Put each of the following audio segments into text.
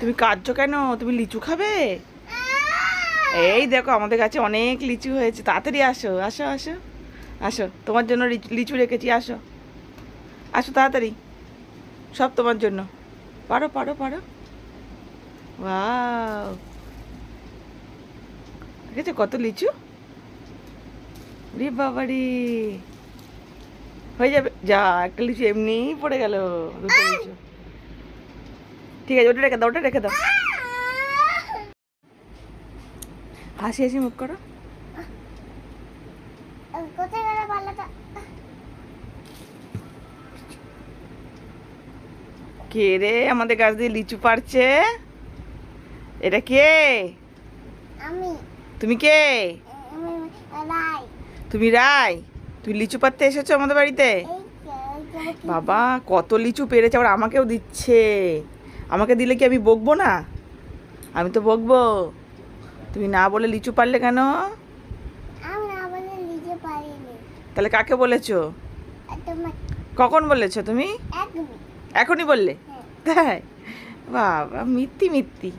তুমি কাঁদছো কেন? তুমি লিচু খাবে? এই দেখো, আমাদের কাছে অনেক লিচু হয়েছে। তাড়াতাড়ি আসো আসো আসো আসো। তোমার জন্য লিচু- রেখেছি, আসো। আসো তাড়াতাড়ি। সব তোমার জন্য। পারো পারো পারো। ওয়াও। দেখেছ কত লিচু? রে বাবা রে হয়ে যাবে। যা, একটা লিচু এমনিই পড়ে গেল। দুটো লিচু। ঠিক আছে ওটা রেখে দাও ওটা রেখে দাও। হাসি হাসি মুখ করো। কোথায় গেল পাল্লাটা কে রে? আমাদের গাছ দিয়ে লিচু পারছে এটা কে? আমি। তুমি কে? তুমি রাই? তুমি লিচু পারতে এসেছ আমাদের বাড়িতে? বাবা কত লিচু পেরেছে আবার আমাকেও দিচ্ছে। আমাকে দিলে কি আমি বকবো না? আমি তো বকবো। তুমি না বলে লিচু পারলে কেন? তাহলে কাকে বলেছ? কখন বলেছ তুমি? এখনই বললে? হ্যাঁ। তাই? বাবা মিথ্যি মিথ্যি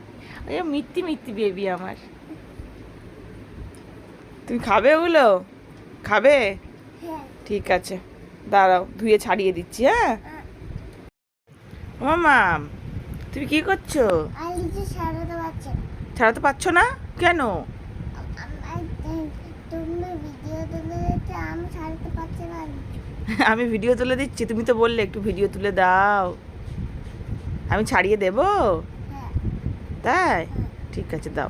ওই মিথ্যি মিথ্যি বেবি আমার। তুমি খাবে ওগুলো? খাবে? হ্যাঁ। ঠিক আছে। দাঁড়াও ধুয়ে ছাড়িয়ে দিচ্ছি হ্যাঁ? ও মাম। তুমি কি করছ? ছাড়াতে পারছ না। কেন? আমি ভিডিও তুলে দিচ্ছি তুমি তো বললে একটু ভিডিও তুলে দাও। আমি ছাড়িয়ে দেবো? হ্যাঁ। তাই? ঠিক আছে দাও।